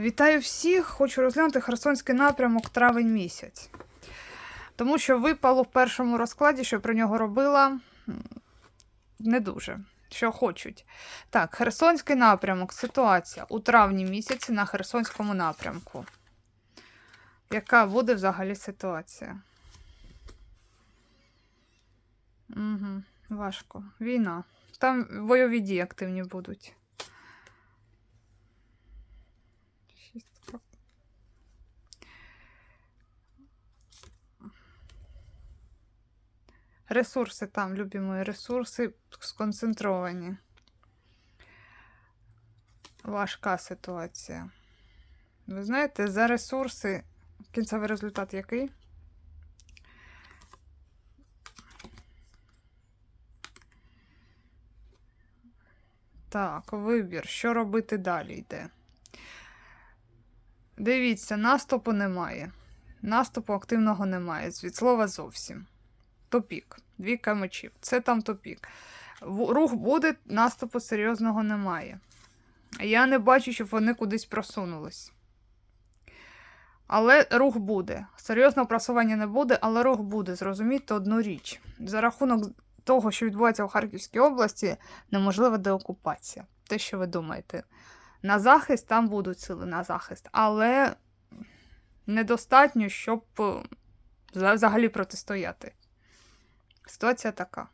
Вітаю всіх! Хочу розглянути Херсонський напрямок травень місяць. Тому що випало в першому розкладі, що про нього робила не дуже. Що хочуть. Так, Херсонський напрямок. Ситуація у травні місяці на Херсонському напрямку. Яка буде взагалі ситуація? Угу, важко. Війна. Там бойові дії активні будуть. Ресурси там, любі мої, ресурси сконцентровані. Важка ситуація. Ви знаєте, за ресурси кінцевий результат який? Так, вибір. Що робити далі йде? Дивіться, наступу немає. Наступу активного немає. Від слова зовсім. Топік. Двійка мечів. Це там топік. Рух буде, наступу серйозного немає. Я не бачу, щоб вони кудись просунулись. Але рух буде. Серйозного просування не буде, але рух буде. Зрозумійте одну річ. За рахунок того, що відбувається в Харківській області, неможлива деокупація. Те, що ви думаєте. На захист там будуть сили на захист, але недостатньо, щоб е, взагалі протистояти. Ситуація така.